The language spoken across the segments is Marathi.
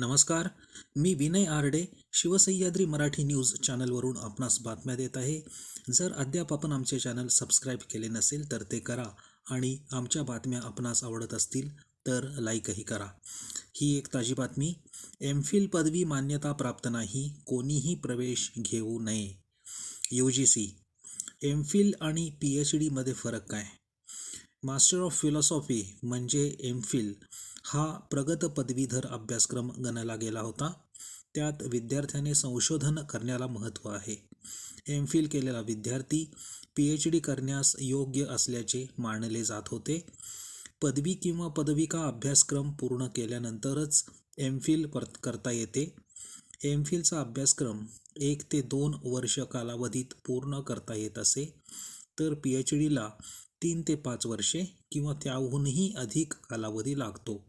नमस्कार मी विनय आरडे शिवसह्याद्री मराठी न्यूज चॅनलवरून आपणास बातम्या देत आहे. जर अद्याप आपण आमचे चॅनल सबस्क्राईब केले नसेल तर ते करा आणि आमच्या बातम्या आपणास आवडत असतील तर लाईकही करा. ही एक ताजी बातमी एम फिल पदवी मान्यता प्राप्त नाही कोणीही प्रवेश घेऊ नये. U G C M Phil आणि पी एच डीमध्ये फरक काय? मास्टर ऑफ फिलॉसॉफी म्हणजे एम फिल हा प्रगत पदवीधर अभ्यासक्रम गणला गेला होता. त्यात विद्यार्थ्याने संशोधन करण्याला महत्त्व आहे. एम फिल केलेला विद्यार्थी पी एच डी करण्यास योग्य असल्याचे मानले जात होते. पदवी किंवा पदविका अभ्यासक्रम पूर्ण केल्यानंतरच एम फिल करता येते. एम फिलचा अभ्यासक्रम एक ते दोन वर्ष कालावधीत पूर्ण करता येत असे. तर पी एच डीला तीन ते पाच वर्षे किंवा त्याहूनही अधिक कालावधी लागतो.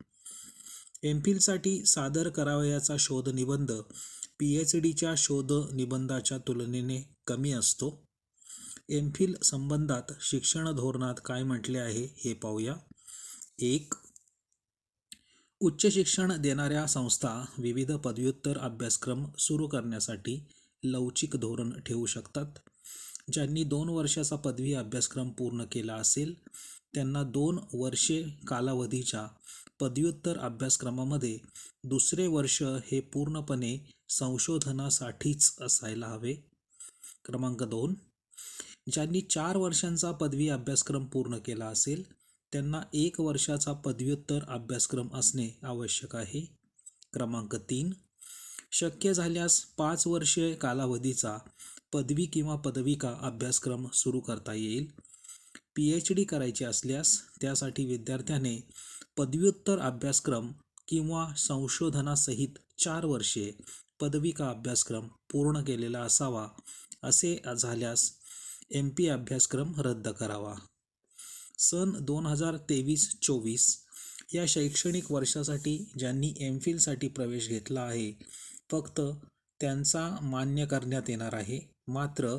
एम फिलसाठी सादर करावयाचा शोध निबंध पी एच डीच्या शोध निबंधाच्या तुलनेने कमी असतो. एम फिल संबंधात शिक्षण धोरणात काय म्हटले आहे हे पाहूया. एक उच्च शिक्षण देणाऱ्या संस्था विविध पदव्युत्तर अभ्यासक्रम सुरू करण्यासाठी लवचिक धोरण ठेवू शकतात. ज्यांनी दोन वर्षाचा पदवी अभ्यासक्रम पूर्ण केला असेल त्यांना दोन वर्षे कालावधीच्या पदव्युत्तर अभ्यासक्रमामध्ये दुसरे वर्ष हे पूर्णपणे संशोधनासाठीच असायला हवे. क्रमांक दोन. ज्यांनी चार वर्षांचा पदवी अभ्यासक्रम पूर्ण केला असेल त्यांना एक वर्षाचा पदव्युत्तर अभ्यासक्रम असणे आवश्यक आहे. क्रमांक तीन. शक्य झाल्यास पाच वर्षे कालावधीचा पदवी किंवा पदविका अभ्यासक्रम सुरू करता येईल. पी एच डी करायची असल्यास त्यासाठी विद्यार्थ्याने पदव्युत्तर अभ्यासक्रम किंवा संशोधनासहित चार वर्षे पदविका अभ्यासक्रम पूर्ण केलेला असावा असे झाल्यास एम पी अभ्यासक्रम रद्द करावा. सन दोन हजार तेवीस चोवीस या शैक्षणिक वर्षासाठी ज्यांनी एम फिलसाठी प्रवेश घेतला आहे फक्त त्यांचा मान्य करण्यात येणार आहे. मात्र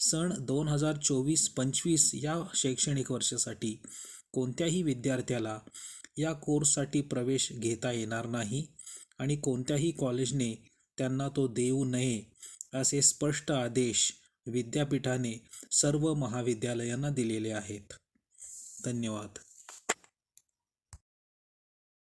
सन दोन हजार चोवीस पंचवीस या शैक्षणिक वर्षासाठी कोणत्याही विद्यार्थ्याला या कोर्ससाठी प्रवेश घेता येणार नाही आणि कोणत्याही कॉलेजने त्यांना तो देऊ नये असे स्पष्ट आदेश विद्यापीठाने सर्व महाविद्यालयांना दिलेले आहेत. धन्यवाद.